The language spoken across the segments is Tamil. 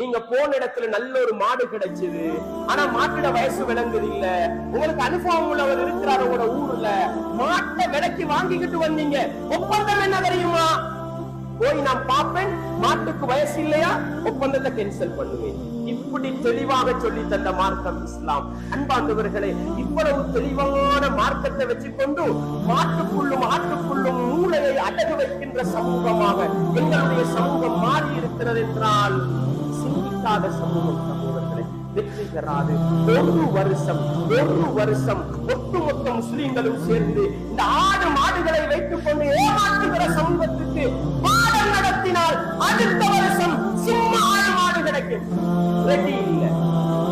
நீங்க போன இடத்துல நல்ல ஒரு மாடு கிடைச்சது. ஆனா மாட்டிட வயசு விளங்குது இல்ல. உங்களுக்கு அனுபவம் உள்ளவர் இருக்கிறார் உங்களோட ஊர்ல. மாட்டை விலைக்கு வாங்கிக்கிட்டு வந்தீங்க. ஒப்பந்தம் என்ன தெரியுமா? போய் நான் பார்ப்பேன். மாட்டுக்கு வயசு இல்லையா? ஒப்பந்தத்தை கேன்சல் பண்ணுவேன். இப்படி தெளிவாக சொல்லி தந்த மார்க்கம் இஸ்லாம். அன்பாண்டவர்களே இவ்வளவு தெளிவான மார்க்கத்தை வச்சுக்கொண்டு மாட்டுக்குள்ளும் ஆட்டுக்குள்ளும் மூளையை அடகு வைக்கின்ற சமூகமாக எங்களுடைய சமூகம் மாறி இருக்கிறது என்றால் சிந்திக்காத சமூகம் சமூகத்திலே வெற்றி பெறாது. ஒரு வருஷம் ஒரு வருஷம் ஒட்டுமொத்த முஸ்லீம்களும் சேர்ந்து இந்த ஆடு மாடுகளை வைத்துக் கொண்டு ஏமாற்றுகிற சமூகத்துக்கு பாடம் நடத்தினால் அடுத்த வருஷம் சும்மா ஆடு மாடு கிடைக்கும். ரெடி இல்ல.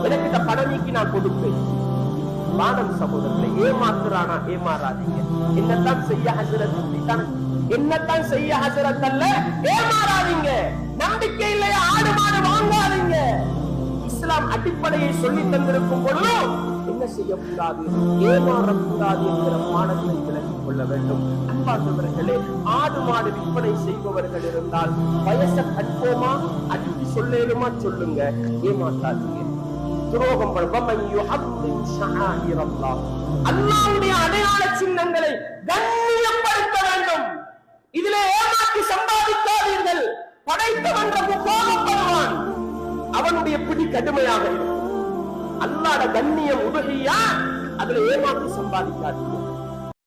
எனக்கு இந்த பதவிக்கு நான் கொடுப்பேன். வானம் சகோதரர்களை ஏமாத்துறானா ஏமாறாதீங்க. என்னத்தான் செய்ய ஹசரத் என்னத்தான் செய்ய ஹசரத் அல்ல? ஏமாறாதீங்க. அடிப்படையை சொல்லி தந்திருக்கும் பொழுதும் என்ன செய்யக்கூடாது? ஏமாறக்கூடாது என்கிற பாடத்தை விளக்கிக் கொள்ள வேண்டும். அன்பார்ந்தவர்களே ஆடு மாடு விற்பனை செய்பவர்கள் இருந்தால் வயசை கற்போமா? அடித்து சொல்லேருமா சொல்லுங்க. ஏமாற்றாதீங்க துரோகம் அல்லாவுடைய அடையாள சின்னங்களை கண்ணியப்படுத்த வேண்டும். இதிலே ஏமாற்றி சம்பாதிக்காதீர்கள். படைத்தவன் ரப்பு கோபப்படுவான் அவனுடைய பிடி கடுமையாக இருக்கும். அல்லாட கண்ணியம் உதவியா அதுல ஏமாற்றி சம்பாதிக்காதீங்க